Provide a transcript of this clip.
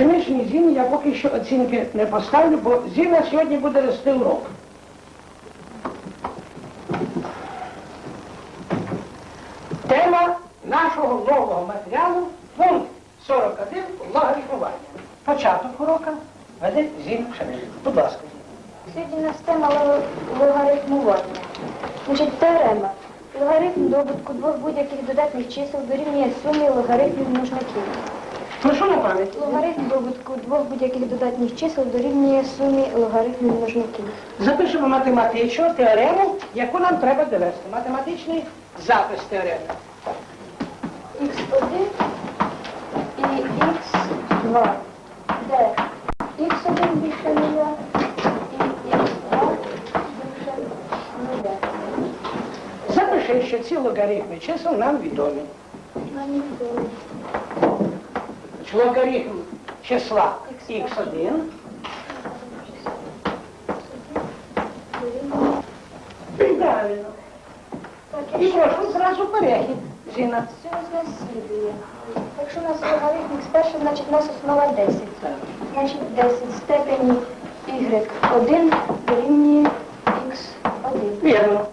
Пшеничній зімі я поки що оцінки не поставлю, бо зіна сьогодні буде вести урок. Тема нашого нового матеріалу пункт 41 логарифмування. Початок урока веде Зіна Пшенична. Будь ласка. Сьогодні у нас тема ло- логарифмування. Значить, теорема. Логарифм добутку двох будь-яких додатних чисел дорівнює сумі логарифмів множників. Прошу пам'ять. Логарифм добутку двох будь-яких додатних чисел дорівнює сумі логарифмів множників. Запишемо математичну теорему, яку нам треба довести. Математичний запис теореми. х1 і х2, де х1 більше нуля і х2 більше нуля. Запиши, що ці логарифми чисел нам відомі. Нам відомо. Логарифм числа х1 Правильно. Так, І прошу зразу перехід. З цього з нас слідує. Якщо у нас логарифм x1, значить у нас основа 10. Значить 10 в степені y1 дорівнює x1. Вірно.